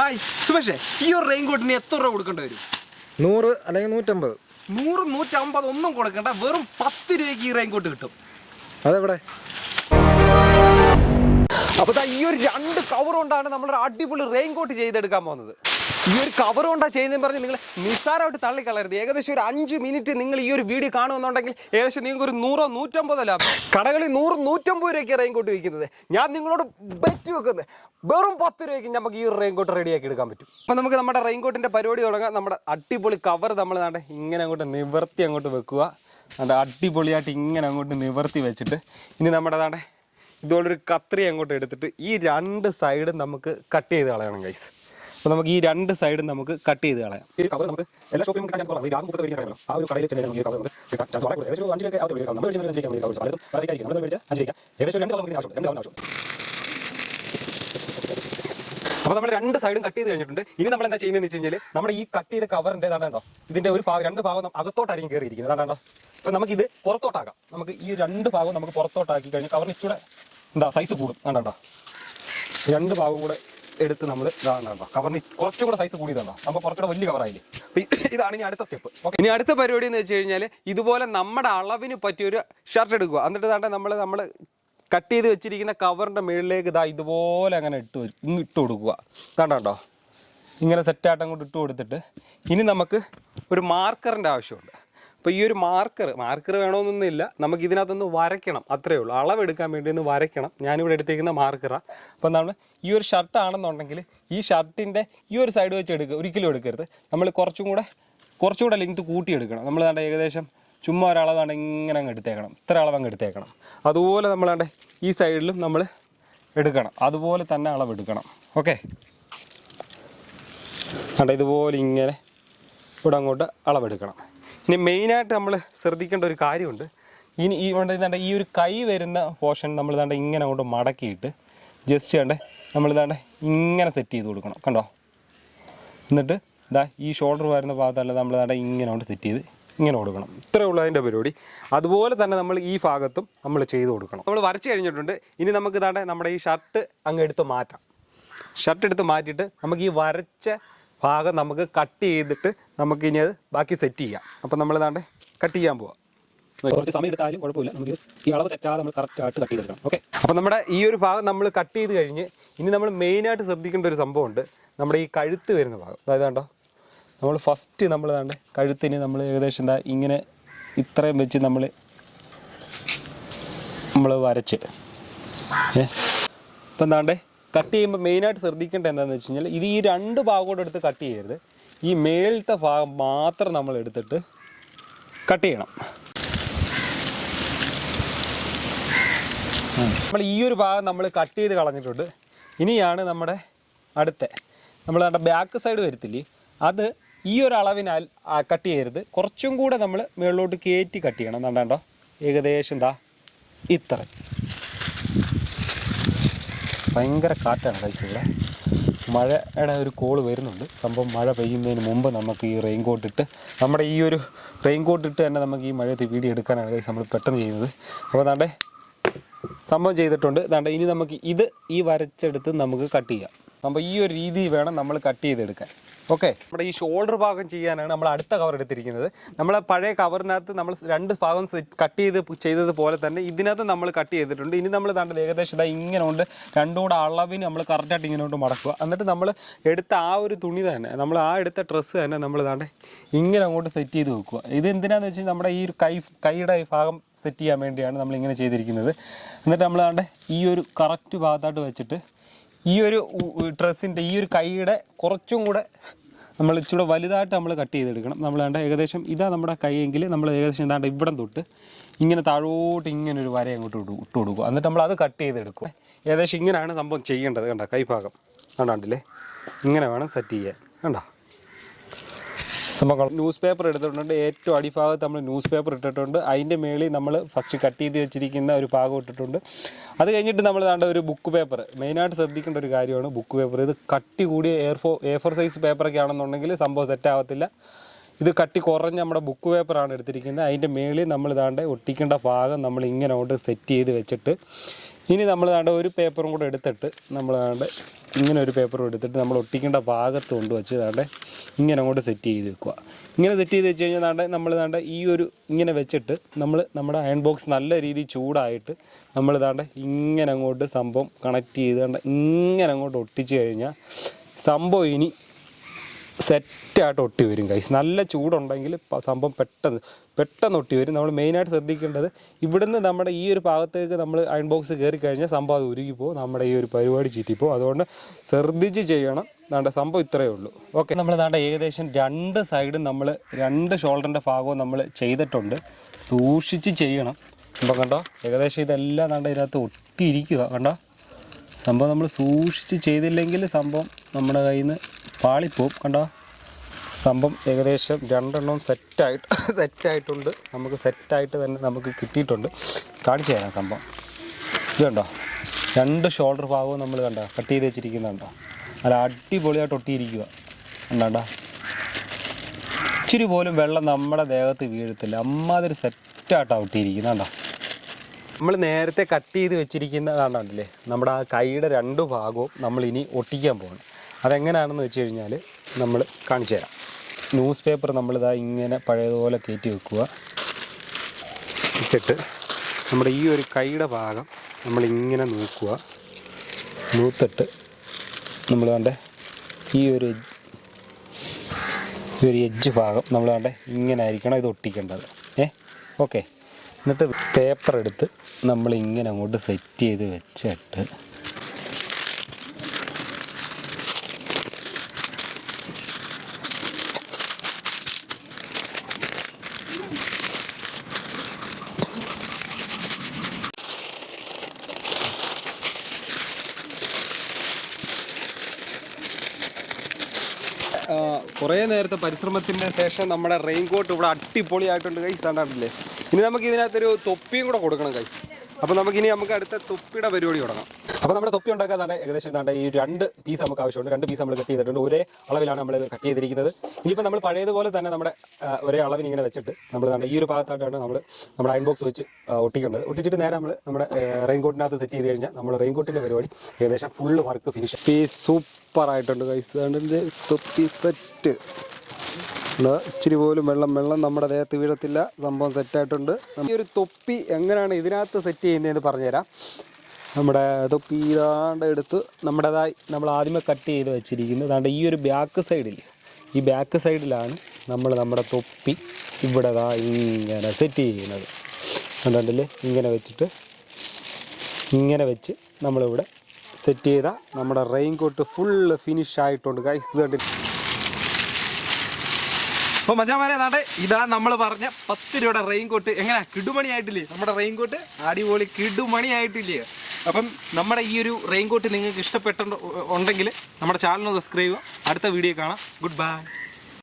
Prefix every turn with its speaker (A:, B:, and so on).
A: hi സുമേഷേ ഈ ഒരു റെയിൻകോട്ടിന് എത്ര രൂപ കൊടുക്കേണ്ടി വരും
B: നൂറ് അല്ലെങ്കിൽ നൂറ്റമ്പത്
A: നൂറ് നൂറ്റമ്പത് ഒന്നും കൊടുക്കണ്ട വെറും പത്ത് രൂപയ്ക്ക് ഈ റെയിൻകോട്ട് കിട്ടും അതെവിടെ അപ്പോൾ ഈ ഒരു രണ്ട് കവർ കൊണ്ടാണ് നമ്മളൊരു അടിപൊളി റെയിൻ കോട്ട് ചെയ്തെടുക്കാൻ പോകുന്നത് ഈ ഒരു കവർ കൊണ്ടാണ് ചെയ്യുന്നതെന്ന് പറഞ്ഞ് നിങ്ങൾ നിസ്സാരമായിട്ട് തള്ളിക്കളരുത് ഏകദേശം ഒരു അഞ്ച് മിനിറ്റ് നിങ്ങൾ ഈ ഒരു വീഡിയോ കാണുമെന്നുണ്ടെങ്കിൽ ഏകദേശം നിങ്ങൾക്ക് ഒരു നൂറോ നൂറ്റമ്പതോ ലാഭം കടകളിൽ നൂറ് നൂറ്റമ്പത് രൂപയ്ക്ക് റെയിൻ കോട്ട് വയ്ക്കുന്നത് ഞാൻ നിങ്ങളോട് ബെറ്റ് വെക്കുന്നത് വെറും പത്ത് രൂപയ്ക്ക് നമുക്ക് ഈ ഒരു റെയിൻ കോട്ട് റെഡിയാക്കി എടുക്കാൻ പറ്റും അപ്പം നമുക്ക് നമ്മുടെ റെയിൻ പരിപാടി തുടങ്ങാം നമ്മുടെ അടിപൊളി കവർ നമ്മൾ നാട്ടെ ഇങ്ങനെ അങ്ങോട്ട് നിവർത്തി അങ്ങോട്ട് വെക്കുക അത് അടിപൊളിയായിട്ട് ഇങ്ങനെ അങ്ങോട്ട് നിവർത്തി വെച്ചിട്ട് ഇനി നമ്മുടെ നാട്ടെ ഇതുപോലൊരു കത്രി അങ്ങോട്ട് എടുത്തിട്ട് ഈ രണ്ട് സൈഡും നമുക്ക് കട്ട് ചെയ്ത് കളയണം ഗൈസ് അപ്പോൾ നമുക്ക് ഈ രണ്ട് സൈഡും നമുക്ക് കട്ട് ചെയ്ത് കളയാം ഈ കവർ നമുക്ക് എല്ലാ ആ ഒരു കടയിൽ കവർ നമ്മൾ ഏകദേശം രണ്ട് കവർ നമുക്ക് രണ്ട് കവർ അപ്പോൾ നമ്മൾ രണ്ട് സൈഡും കട്ട് ചെയ്ത് കഴിഞ്ഞിട്ടുണ്ട് ഇനി നമ്മൾ എന്താ ചെയ്യുന്നത് വെച്ച് കഴിഞ്ഞാൽ നമ്മുടെ ഈ കട്ട് ചെയ്ത കവറിൻ്റെ അതാണ്ടോ ഇതിന്റെ ഒരു ഭാഗം രണ്ട് ഭാഗം അകത്തോട്ടായിരിക്കും കയറിയിരിക്കുന്നത് അതാണ്ടോ നമുക്ക് ഇത് പുറത്തോട്ടാക്കാം നമുക്ക് ഈ രണ്ട് ഭാഗവും നമുക്ക് പുറത്തോട്ടാക്കി കഴിഞ്ഞാൽ കവറിന് ഇച്ചൂടെ എന്താ സൈസ് കൂടും കണ്ടോ രണ്ട് ഭാഗം കൂടെ എടുത്ത് നമ്മൾ ഇതാണ്ടോ കവറിന് കുറച്ചും കൂടെ സൈസ് കൂടിയതാണോ നമുക്ക് കുറച്ചുകൂടെ വലിയ കവറായില്ലേ ഇതാണ് ഇനി അടുത്ത സ്റ്റെപ്പ് ഓക്കെ ഇനി അടുത്ത പരിപാടി എന്ന് വെച്ച് കഴിഞ്ഞാൽ ഇതുപോലെ നമ്മുടെ അളവിന് പറ്റിയൊരു ഷർട്ട് എടുക്കുക എന്നിട്ട് താണ്ടെ നമ്മൾ നമ്മൾ കട്ട് ചെയ്ത് വെച്ചിരിക്കുന്ന കവറിൻ്റെ മുകളിലേക്ക് ഇതാ ഇതുപോലെ അങ്ങനെ ഇട്ട് ഇന്ന് ഇട്ട് കൊടുക്കുക കണ്ടോ ഇങ്ങനെ സെറ്റായിട്ട് അങ്ങോട്ട് ഇട്ട് കൊടുത്തിട്ട് ഇനി നമുക്ക് ഒരു മാർക്കറിൻ്റെ ആവശ്യമുണ്ട് അപ്പോൾ ഈ ഒരു മാർക്കർ മാർക്കർ വേണമെന്നൊന്നുമില്ല നമുക്ക് ഇതിനകത്തൊന്ന് വരയ്ക്കണം അത്രയേ ഉള്ളൂ അളവെടുക്കാൻ വേണ്ടി ഒന്ന് വരയ്ക്കണം ഞാനിവിടെ എടുത്തേക്കുന്ന മാർക്കറാണ് അപ്പോൾ നമ്മൾ ഈ ഒരു ഷർട്ട് ആണെന്നുണ്ടെങ്കിൽ ഈ ഷർട്ടിൻ്റെ ഈ ഒരു സൈഡ് വെച്ച് എടുക്കുക ഒരിക്കലും എടുക്കരുത് നമ്മൾ കുറച്ചും കൂടെ കുറച്ചും കൂടെ ലെങ്ത് കൂട്ടിയെടുക്കണം നമ്മൾ കണ്ട ഏകദേശം ചുമ്മാ ഒരളവാണ് ഇങ്ങനെ അങ്ങ് എടുത്തേക്കണം ഇത്ര അളവ് അങ്ങ് എടുത്തേക്കണം അതുപോലെ നമ്മളാണ്ട് ഈ സൈഡിലും നമ്മൾ എടുക്കണം അതുപോലെ തന്നെ അളവെടുക്കണം ഓക്കെ കണ്ട ഇതുപോലെ ഇങ്ങനെ ഇവിടെ അങ്ങോട്ട് അളവെടുക്കണം ഇനി മെയിനായിട്ട് നമ്മൾ ശ്രദ്ധിക്കേണ്ട ഒരു കാര്യമുണ്ട് ഇനി ഈ വേണ്ട ഇതാണ്ട് ഈ ഒരു കൈ വരുന്ന പോർഷൻ നമ്മൾ ഇതാണ്ട് ഇങ്ങനെ അങ്ങോട്ട് മടക്കിയിട്ട് ജസ്റ്റ് വേണ്ട നമ്മൾ ഇതാണ്ട് ഇങ്ങനെ സെറ്റ് ചെയ്ത് കൊടുക്കണം കണ്ടോ എന്നിട്ട് ഇതാ ഈ ഷോൾഡർ വരുന്ന ഭാഗത്തല്ല നമ്മൾ ഇതാണ്ട് ഇങ്ങനെ അങ്ങോട്ട് സെറ്റ് ചെയ്ത് ഇങ്ങനെ കൊടുക്കണം ഇത്രയേ ഉള്ളൂ അതിൻ്റെ പരിപാടി അതുപോലെ തന്നെ നമ്മൾ ഈ ഭാഗത്തും നമ്മൾ ചെയ്ത് കൊടുക്കണം നമ്മൾ വരച്ച് കഴിഞ്ഞിട്ടുണ്ട് ഇനി നമുക്ക് ഇതാണ്ട് നമ്മുടെ ഈ ഷർട്ട് അങ്ങ് എടുത്ത് മാറ്റാം ഷർട്ട് എടുത്ത് മാറ്റിയിട്ട് നമുക്ക് ഈ വരച്ച ഭാഗം നമുക്ക് കട്ട് ചെയ്തിട്ട് നമുക്ക് ഇനി അത് ബാക്കി സെറ്റ് ചെയ്യാം അപ്പം നമ്മൾ ഇതാണ്ട് കട്ട് ചെയ്യാൻ പോവാം കുറച്ച് സമയം എടുത്താലും കുഴപ്പമില്ല നമുക്ക് ഈ അളവ് തെറ്റാതെ നമ്മൾ കറക്റ്റ് ആയിട്ട് കട്ട് ചെയ്തെടുക്കണം ഓക്കെ അപ്പോൾ നമ്മുടെ ഈ ഒരു ഭാഗം നമ്മൾ കട്ട് ചെയ്ത് കഴിഞ്ഞ് ഇനി നമ്മൾ മെയിനായിട്ട് ശ്രദ്ധിക്കേണ്ട ഒരു സംഭവമുണ്ട് നമ്മുടെ ഈ കഴുത്ത് വരുന്ന ഭാഗം അതായത് കണ്ടോ നമ്മൾ ഫസ്റ്റ് നമ്മൾ ഇതാണ്ട് കഴുത്തിന് നമ്മൾ ഏകദേശം എന്താ ഇങ്ങനെ ഇത്രയും വെച്ച് നമ്മൾ നമ്മൾ വരച്ച് ഏ അപ്പം എന്താണ്ടേ കട്ട് ചെയ്യുമ്പോൾ മെയിനായിട്ട് ശ്രദ്ധിക്കേണ്ട എന്താണെന്ന് വെച്ച് കഴിഞ്ഞാൽ ഇത് ഈ രണ്ട് ഭാഗം എടുത്ത് കട്ട് ചെയ്യരുത് ഈ മേളത്തെ ഭാഗം മാത്രം നമ്മൾ എടുത്തിട്ട് കട്ട് ചെയ്യണം നമ്മൾ ഈ ഒരു ഭാഗം നമ്മൾ കട്ട് ചെയ്ത് കളഞ്ഞിട്ടുണ്ട് ഇനിയാണ് നമ്മുടെ അടുത്ത നമ്മൾ നമ്മുടെ ബാക്ക് സൈഡ് വരത്തില്ലേ അത് ഈ ഒരു അളവിനാൽ കട്ട് ചെയ്യരുത് കുറച്ചും കൂടെ നമ്മൾ മുകളിലോട്ട് കയറ്റി കട്ട് ചെയ്യണം എന്താണ്ടോ ഏകദേശം എന്താ ഇത്ര ഭയങ്കര കാറ്റാണ് ഗൈസ് ഇവിടെ മഴയുടെ ഒരു കോള് വരുന്നുണ്ട് സംഭവം മഴ പെയ്യുന്നതിന് മുമ്പ് നമുക്ക് ഈ റെയിൻ കോട്ട് ഇട്ട് നമ്മുടെ ഈ ഒരു റെയിൻ കോട്ട് ഇട്ട് തന്നെ നമുക്ക് ഈ മഴയത്ത് വീഡിയോ എടുക്കാനാണ് ഗൈസ് നമ്മൾ പെട്ടെന്ന് ചെയ്യുന്നത് അപ്പോൾ താണ്ടെ സംഭവം ചെയ്തിട്ടുണ്ട് താണ്ടെ ഇനി നമുക്ക് ഇത് ഈ വരച്ചെടുത്ത് നമുക്ക് കട്ട് ചെയ്യാം അപ്പോൾ ഈ ഒരു രീതി വേണം നമ്മൾ കട്ട് ചെയ്തെടുക്കാൻ ഓക്കെ നമ്മുടെ ഈ ഷോൾഡർ ഭാഗം ചെയ്യാനാണ് നമ്മൾ അടുത്ത കവർ എടുത്തിരിക്കുന്നത് നമ്മൾ പഴയ കവറിനകത്ത് നമ്മൾ രണ്ട് ഭാഗം കട്ട് ചെയ്ത് ചെയ്തതുപോലെ തന്നെ ഇതിനകത്ത് നമ്മൾ കട്ട് ചെയ്തിട്ടുണ്ട് ഇനി നമ്മൾ താണ്ടത് ഏകദേശം ഇതാ ഇങ്ങനെ കൊണ്ട് രണ്ടുകൂടെ അളവിന് നമ്മൾ കറക്റ്റായിട്ട് ഇങ്ങനോട്ട് മടക്കുക എന്നിട്ട് നമ്മൾ എടുത്ത ആ ഒരു തുണി തന്നെ നമ്മൾ ആ എടുത്ത ഡ്രസ്സ് തന്നെ നമ്മൾ താണ്ടെ ഇങ്ങനെ അങ്ങോട്ട് സെറ്റ് ചെയ്ത് വെക്കുക ഇത് എന്തിനാന്ന് വെച്ചാൽ നമ്മുടെ ഈ കൈ കൈയുടെ ഭാഗം സെറ്റ് ചെയ്യാൻ വേണ്ടിയാണ് നമ്മൾ ഇങ്ങനെ ചെയ്തിരിക്കുന്നത് എന്നിട്ട് നമ്മൾ താണ്ടെ ഈ ഒരു കറക്റ്റ് ഭാഗത്തായിട്ട് വെച്ചിട്ട് ഈ ഒരു ഡ്രസ്സിൻ്റെ ഈ ഒരു കൈയുടെ കുറച്ചും കൂടെ നമ്മൾ ഇച്ചിരി വലുതായിട്ട് നമ്മൾ കട്ട് ചെയ്തെടുക്കണം നമ്മൾ വേണ്ട ഏകദേശം ഇതാ നമ്മുടെ കൈയെങ്കിൽ നമ്മൾ ഏകദേശം ഇതാണ്ട് ഇവിടം തൊട്ട് ഇങ്ങനെ താഴോട്ട് ഇങ്ങനെ ഒരു വര അങ്ങോട്ട് ഇട്ട് കൊടുക്കും എന്നിട്ട് നമ്മൾ അത് കട്ട് ചെയ്തെടുക്കും ഏകദേശം ഇങ്ങനെയാണ് സംഭവം ചെയ്യേണ്ടത് കണ്ട കൈഭാഗം കണ്ടാണ്ടില്ലേ ഇങ്ങനെ വേണം സെറ്റ് ചെയ്യാൻ കണ്ടോ നമുക്ക് ന്യൂസ് പേപ്പർ എടുത്തിട്ടുണ്ട് ഏറ്റവും അടിഭാഗത്ത് നമ്മൾ ന്യൂസ് പേപ്പർ ഇട്ടിട്ടുണ്ട് അതിൻ്റെ മേളിൽ നമ്മൾ ഫസ്റ്റ് കട്ട് ചെയ്ത് വെച്ചിരിക്കുന്ന ഒരു ഭാഗം ഇട്ടിട്ടുണ്ട് അത് കഴിഞ്ഞിട്ട് നമ്മൾ താണ്ട ഒരു ബുക്ക് പേപ്പർ മെയിനായിട്ട് ശ്രദ്ധിക്കേണ്ട ഒരു കാര്യമാണ് ബുക്ക് പേപ്പർ ഇത് കട്ടി കൂടിയ എയർ ഫോ എ ഫോർ സൈസ് പേപ്പറൊക്കെ ആണെന്നുണ്ടെങ്കിൽ സംഭവം സെറ്റ് ഇത് കട്ടി കുറഞ്ഞ നമ്മുടെ ബുക്ക് പേപ്പറാണ് എടുത്തിരിക്കുന്നത് അതിൻ്റെ മേളിൽ നമ്മൾ ഇതാണ്ട് ഒട്ടിക്കേണ്ട ഭാഗം നമ്മൾ ഇങ്ങനെ കൊണ്ട് സെറ്റ് ചെയ്ത് വെച്ചിട്ട് ഇനി നമ്മൾ താണ്ട് ഒരു പേപ്പറും കൂടെ എടുത്തിട്ട് നമ്മൾ താണ്ട് ഇങ്ങനെ ഒരു പേപ്പർ എടുത്തിട്ട് നമ്മൾ ഒട്ടിക്കേണ്ട ഭാഗത്ത് വെച്ച് താണ്ടെ ഇങ്ങനെ അങ്ങോട്ട് സെറ്റ് ചെയ്ത് വെക്കുക ഇങ്ങനെ സെറ്റ് ചെയ്ത് വെച്ച് കഴിഞ്ഞാൽ താണ്ടെ നമ്മൾ താണ്ടെ ഈ ഒരു ഇങ്ങനെ വെച്ചിട്ട് നമ്മൾ നമ്മുടെ അയൺ ബോക്സ് നല്ല രീതിയിൽ ചൂടായിട്ട് നമ്മൾ താണ്ടെ ഇങ്ങനെ അങ്ങോട്ട് സംഭവം കണക്ട് ചെയ്ത് ഇങ്ങനെ അങ്ങോട്ട് ഒട്ടിച്ച് കഴിഞ്ഞാൽ സംഭവം ഇനി സെറ്റായിട്ട് ഒട്ടി വരും കൈസ് നല്ല ചൂടുണ്ടെങ്കിൽ സംഭവം പെട്ടെന്ന് പെട്ടെന്ന് ഒട്ടി വരും നമ്മൾ മെയിനായിട്ട് ശ്രദ്ധിക്കേണ്ടത് ഇവിടുന്ന് നമ്മുടെ ഈ ഒരു ഭാഗത്തേക്ക് നമ്മൾ അയൺ ബോക്സ് കയറി കഴിഞ്ഞാൽ സംഭവം അത് ഉരുകി പോകും നമ്മുടെ ഈ ഒരു പരിപാടി ചീറ്റിപ്പോവും അതുകൊണ്ട് ശ്രദ്ധിച്ച് ചെയ്യണം നാണ്ട സംഭവം ഇത്രയേ ഉള്ളൂ ഓക്കെ നമ്മൾ നാണ്ട ഏകദേശം രണ്ട് സൈഡും നമ്മൾ രണ്ട് ഷോൾഡറിൻ്റെ ഭാഗവും നമ്മൾ ചെയ്തിട്ടുണ്ട് സൂക്ഷിച്ച് ചെയ്യണം സംഭവം കണ്ടോ ഏകദേശം ഇതെല്ലാം നാണ്ട ഇതിനകത്ത് ഒട്ടിയിരിക്കുക കണ്ടോ സംഭവം നമ്മൾ സൂക്ഷിച്ച് ചെയ്തില്ലെങ്കിൽ സംഭവം നമ്മുടെ കയ്യിൽ നിന്ന് പാളിപ്പോവും കണ്ടോ സംഭവം ഏകദേശം രണ്ടെണ്ണം സെറ്റായിട്ട് സെറ്റായിട്ടുണ്ട് നമുക്ക് സെറ്റായിട്ട് തന്നെ നമുക്ക് കിട്ടിയിട്ടുണ്ട് കാണിച്ചു തരാം സംഭവം ഇത് കണ്ടോ രണ്ട് ഷോൾഡർ ഭാഗവും നമ്മൾ കണ്ടോ കട്ട് ചെയ്ത് വെച്ചിരിക്കുന്നുണ്ടോ നല്ല അടിപൊളിയായിട്ട് ഒട്ടിയിരിക്കുക എന്താണ്ടാ ഇച്ചിരി പോലും വെള്ളം നമ്മുടെ ദേഹത്ത് വീഴത്തില്ല അമ്മാതിരി സെറ്റായിട്ടാണ് ഒട്ടിയിരിക്കുന്നുണ്ടോ നമ്മൾ നേരത്തെ കട്ട് ചെയ്ത് വെച്ചിരിക്കുന്നതാണ്ടല്ലേ നമ്മുടെ ആ കൈയുടെ രണ്ട് ഭാഗവും നമ്മൾ ഇനി ഒട്ടിക്കാൻ പോകണം അതെങ്ങനെയാണെന്ന് വെച്ച് കഴിഞ്ഞാൽ നമ്മൾ കാണിച്ചു തരാം ന്യൂസ് പേപ്പർ നമ്മളിതാ ഇങ്ങനെ പഴയതുപോലെ കയറ്റി വെക്കുക വെച്ചിട്ട് നമ്മുടെ ഈ ഒരു കൈയുടെ ഭാഗം നമ്മളിങ്ങനെ നോക്കുക നൂത്തിട്ട് നമ്മൾ കണ്ടേ ഈ ഒരു ഈ ഒരു എജ്ജ് ഭാഗം നമ്മൾ കണ്ടേ ഇങ്ങനെ ആയിരിക്കണം ഇത് ഒട്ടിക്കേണ്ടത് ഏ ഓക്കെ എന്നിട്ട് പേപ്പർ എടുത്ത് നമ്മൾ ഇങ്ങനെ അങ്ങോട്ട് സെറ്റ് ചെയ്ത് വെച്ചിട്ട് കുറേ നേരത്തെ പരിശ്രമത്തിന് ശേഷം നമ്മുടെ റെയിൻ കോട്ട് ഇവിടെ അടിപൊളിയായിട്ടുണ്ട് കൈസ് കണ്ടിട്ടില്ലേ ഇനി നമുക്ക് ഇതിനകത്തൊരു തൊപ്പിയും കൂടെ കൊടുക്കണം കൈസ് അപ്പോൾ നമുക്കിനി നമുക്ക് അടുത്ത തൊപ്പിയുടെ പരിപാടി തുടങ്ങാം അപ്പോൾ നമ്മുടെ തൊപ്പി ഉണ്ടാക്കാൻ ഏകദേശം എന്താണ്ട് ഈ രണ്ട് പീസ് നമുക്ക് ആവശ്യമുണ്ട് രണ്ട് പീസ് നമ്മൾ കട്ട് ചെയ്തിട്ടുണ്ട് ഒരേ അളവിലാണ് നമ്മൾ ഇത് കട്ട് ചെയ്തിരിക്കുന്നത് ഇനിയിപ്പോൾ നമ്മൾ പഴയതുപോലെ തന്നെ നമ്മുടെ ഒരേ അളവിന് ഇങ്ങനെ വെച്ചിട്ട് നമ്മൾ ഈ ഒരു ഭാഗത്തായിട്ടാണ് നമ്മൾ നമ്മുടെ അയൺ ബോക്സ് വെച്ച് ഒട്ടിക്കേണ്ടത് ഒട്ടിച്ചിട്ട് നേരെ നമ്മൾ നമ്മുടെ റെയിൻകോട്ടിനകത്ത് സെറ്റ് ചെയ്ത് കഴിഞ്ഞാൽ നമ്മൾ റെയിൻകോട്ടിൻ്റെ പരിപാടി ഏകദേശം ഫുള്ള് വർക്ക് ഫിനിഷ് പീ സൂപ്പർ ആയിട്ടുണ്ട് കൈസ് തൊപ്പി സെറ്റ് ഇച്ചിരി പോലും വെള്ളം വെള്ളം നമ്മുടെ ദേഹത്ത് വീഴത്തില്ല സംഭവം സെറ്റായിട്ടുണ്ട് ഈ ഒരു തൊപ്പി എങ്ങനെയാണ് ഇതിനകത്ത് സെറ്റ് ചെയ്യുന്നതെന്ന് പറഞ്ഞുതരാം നമ്മുടെ തൊപ്പി ഇതാണ്ട് എടുത്ത് നമ്മുടേതായി നമ്മൾ ആദ്യമേ കട്ട് ചെയ്ത് വെച്ചിരിക്കുന്നത് അതാണ്ട് ഈ ഒരു ബാക്ക് സൈഡിൽ ഈ ബാക്ക് സൈഡിലാണ് നമ്മൾ നമ്മുടെ തൊപ്പി ഇവിടെ ഇതാ ഇങ്ങനെ സെറ്റ് ചെയ്യുന്നത് കണ്ടല്ലേ ഇങ്ങനെ വെച്ചിട്ട് ഇങ്ങനെ വെച്ച് നമ്മളിവിടെ സെറ്റ് ചെയ്ത നമ്മുടെ റെയിൻ കോട്ട് ഫുള്ള് ഫിനിഷ് ആയിട്ടുണ്ട് ഗൈസ് കണ്ടിട്ട് അപ്പോൾ മജാമാരെ നാട്ടെ ഇതാ നമ്മൾ പറഞ്ഞ പത്ത് രൂപയുടെ റെയിൻ കോട്ട് എങ്ങനെ കിടുമണിയായിട്ടില്ലേ നമ്മുടെ റെയിൻ കോട്ട് അടിപൊളി കിടുമണിയായിട്ടില്ലേ അപ്പം നമ്മുടെ ഈ ഒരു റെയിൻകോട്ട് നിങ്ങൾക്ക് ഇഷ്ടപ്പെട്ടുണ്ടെങ്കിൽ നമ്മുടെ ചാനൽ സബ്സ്ക്രൈബ് ചെയ്യുക അടുത്ത വീഡിയോ കാണാം ഗുഡ് ബൈ